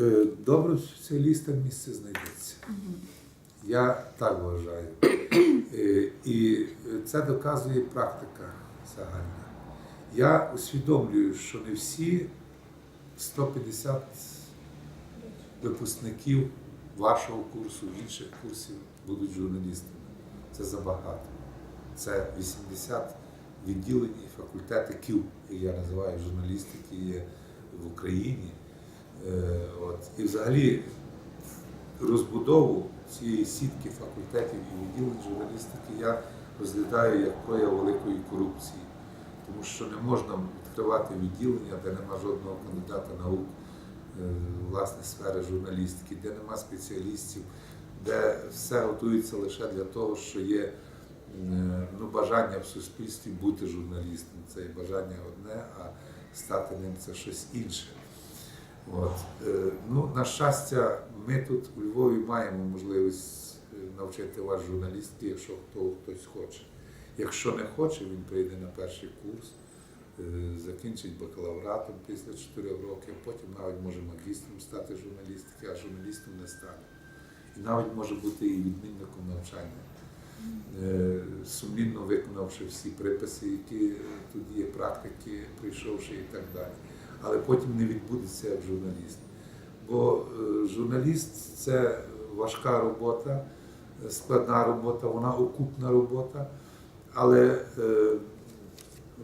Е, Добрим спеціалістам місце знайдеться. Я так вважаю. Е, І це доказує практика загальна. Я усвідомлюю, що не всі 150 випускників вашого курсу, інших курсів будуть журналістами. Це забагато. Це 80 відділень і факультети КІЛ, як я називаю журналістики, є в Україні. Е, От. І взагалі розбудову цієї сітки факультетів і відділень журналістики я розглядаю як прояв великої корупції, тому що не можна відкривати відділення, де нема жодного кандидата наук е, власне сфери журналістики, де нема спеціалістів, де все готується лише для того, що є е, ну, бажання в суспільстві бути журналістом. Це є бажання одне, а стати ним це щось інше. От. Е, Ну, на щастя, ми тут у Львові маємо можливість е, навчити вас журналістки, якщо хто хтось хоче. Якщо не хоче, він прийде на перший курс, е, закінчить бакалавратом після 4 років, потім навіть може магістром стати журналістики, а журналістом не стане. І навіть може бути і відмінником навчання, сумлінно виконавши всі приписи, які тут є, практики, прийшовши і так далі. Але потім не відбудеться як журналіст. Бо е, журналіст це важка робота, складна робота, вона окупна робота, але е,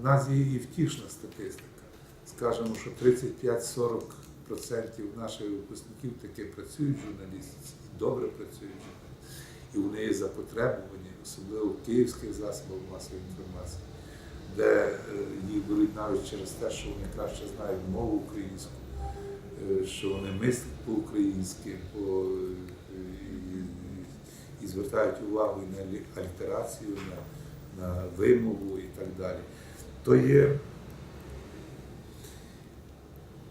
в нас є і втішна статистика. Скажемо, що 35-40% наших випускників таки працюють і добре працюють в журналістиці. І вони є заpoтребовані, особливо в київських засобах масової інформації, де е, їх беруть навіть через те, що вони краще знають мову українську, е, що вони мислять по-українськи, по, і, і звертають увагу і на алітерацію, на, на вимову і так далі. То є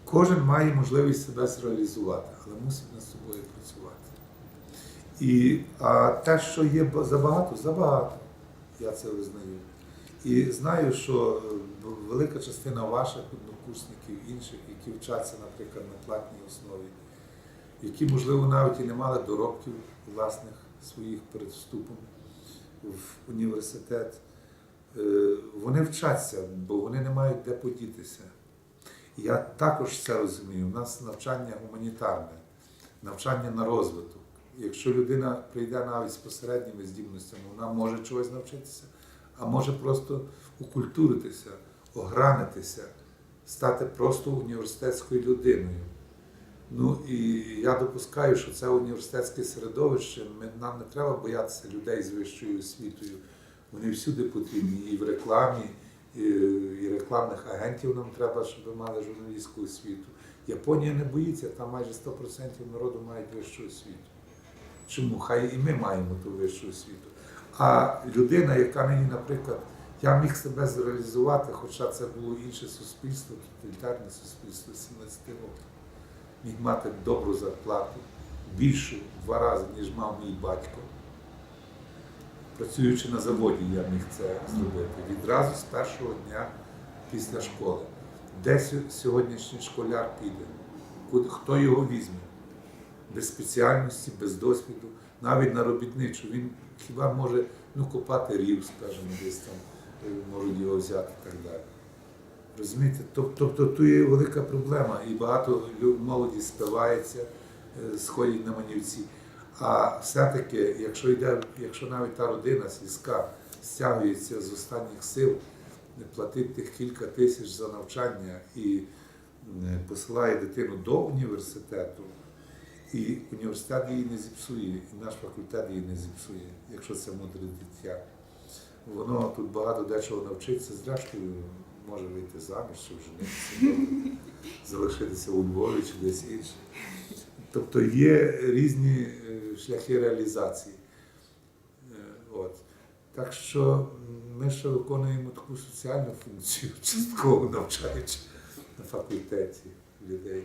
кожен має можливість себе зреалізувати, але мусить над собою працювати. І, а те, що є ба- забагато, забагато, я це визнаю. І знаю, що велика частина ваших однокурсників, інших, які вчаться, наприклад, на платній основі, які, можливо, навіть і не мали доробків власних своїх перед вступом в університет, е, вони вчаться, бо вони не мають де подітися. Я також це розумію. У нас навчання гуманітарне, навчання на розвиток. Якщо людина прийде навіть з посередніми здібностями, вона може чогось навчитися, а може просто укультуритися, огранитися, стати просто університетською людиною. Ну і я допускаю, що це університетське середовище. Ми, нам не треба боятися людей з вищою освітою. Вони всюди потрібні і в рекламі, і, і рекламних агентів нам треба, щоб мали журналістську освіту. Японія не боїться, там майже 100% народу мають вищу освіту. Чому? Хай і ми маємо ту вищу освіту. А людина, яка мені, наприклад, я міг себе зреалізувати, хоча це було інше суспільство, тоталітарне суспільство 17 років. Міг мати добру зарплату, більшу в два рази, ніж мав мій батько. Працюючи на заводі, я міг це зробити. Відразу з першого дня після школи. Де сьогоднішній школяр піде? Хто його візьме? Без спеціальності, без досвіду, навіть на робітничу. Він хіба може ну, копати рів, скажімо, десь там е, можуть його взяти і так далі. Розумієте? Тобто тут є велика проблема, і багато молоді спивається, е, сходять на манівці. А все-таки, якщо йде, якщо навіть та родина сільська стягується з останніх сил, не платить тих кілька тисяч за навчання і е, посилає дитину до університету, і університет її не зіпсує, і наш факультет її не зіпсує, якщо це мудре дитя. Воно тут багато дечого навчиться, зрештою може вийти заміж, чи женитися, добре, залишитися у Львові чи десь інше. Тобто є різні е, шляхи реалізації. Е, От. Так що ми ще виконуємо таку соціальну функцію, частково навчаючи на факультеті людей.